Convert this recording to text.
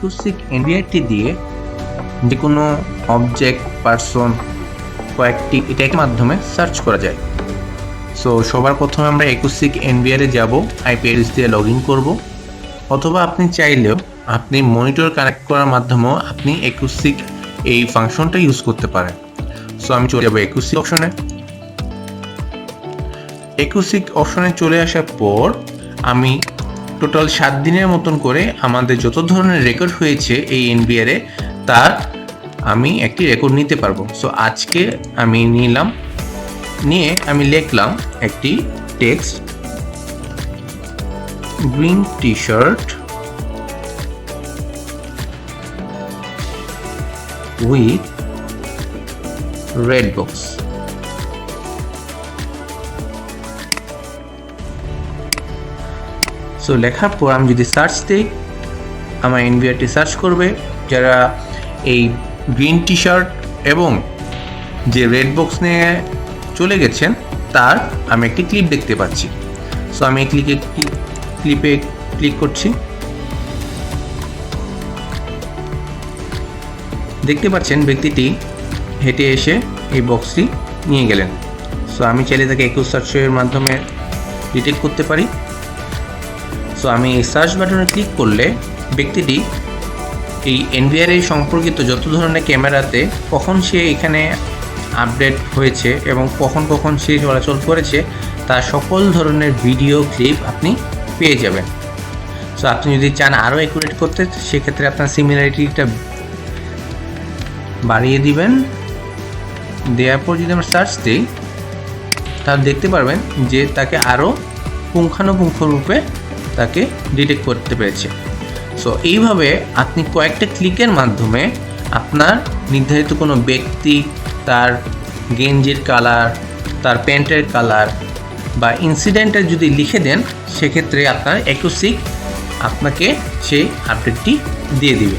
একুসিক এনভিআরটি দিয়ে যে কোনো অবজেক্ট পার্সন কয়েকটি এটার মাধ্যমে সার্চ করা যায়। সো সবার প্রথমে আমরা একুসিক এনভিআরে যাব আইপি অ্যাড্রেস দিয়ে লগ ইন করব। অথবা আপনি চাইলেও আপনি মনিটর কানেক্ট করার মাধ্যমেও আপনি একুসিক এই ফাংশনটা ইউজ করতে পারেন। সো আমি চলে যাব একুসিক অপশনে একুসিক অপশনে চলে আসার পর আমি টোটাল সাত দিনের মতন করে আমাদের যত ধরনের রেকর্ড হয়েছে এই এনবিআরে তার আমি একটি রেকর্ড নিতে পারব। সো আজকে আমি নিলাম, নিয়ে আমি লিখলাম একটি text green T shirt with red box so লেখার পর আমি যদি সার্চ দিই, আমার এনভিআরটি সার্চ করবে। যারা এই গ্রিন টি শার্ট এবং যে রেড বক্স নিয়ে চলে গেছেন, তার আমি একটি ক্লিপ দেখতে পাচ্ছি। সো আমি ক্লিকে ক্লিপে ক্লিক করছি। দেখতে পাচ্ছেন ব্যক্তিটি হেঁটে এসে এই বক্সটি নিয়ে গেলেন। সো আমি চাইলে তাকে একুশ সার্চের মাধ্যমে ডিটেক্ট করতে পারি। সো আমি এই সার্চ বাটনে ক্লিক করলে ব্যক্তিটি এই এনভিআরএ সম্পর্কিত যত ধরনের ক্যামেরাতে কখন সে এখানে আপডেট হয়েছে এবং কখন কখন সে চলাচল করেছে, তার সকল ধরনের ভিডিও ক্লিপ আপনি পেয়ে যাবেন। সো আপনি যদি চান আরও অ্যাকুরেট করতে, সেক্ষেত্রে আপনার সিমিলারিটিটা বাড়িয়ে দিবেন। দেওয়ার পর যদি আমরা সার্চ দিই, তাহলে দেখতে পারবেন যে তাকে আরও পুঙ্খানুপুঙ্খ রূপে তাকে ডিটেক্ট করতে পেরেছে। সো এইভাবে আপনি কয়েকটা ক্লিকের মাধ্যমে আপনার নির্ধারিত কোনো ব্যক্তি, তার গেঞ্জির কালার তার প্যান্টের কালার বা ইনসিডেন্টের যদি লিখে দেন, সেক্ষেত্রে আপনার একুসিক আপনাকে সেই আপডেটটি দিয়ে দিবে।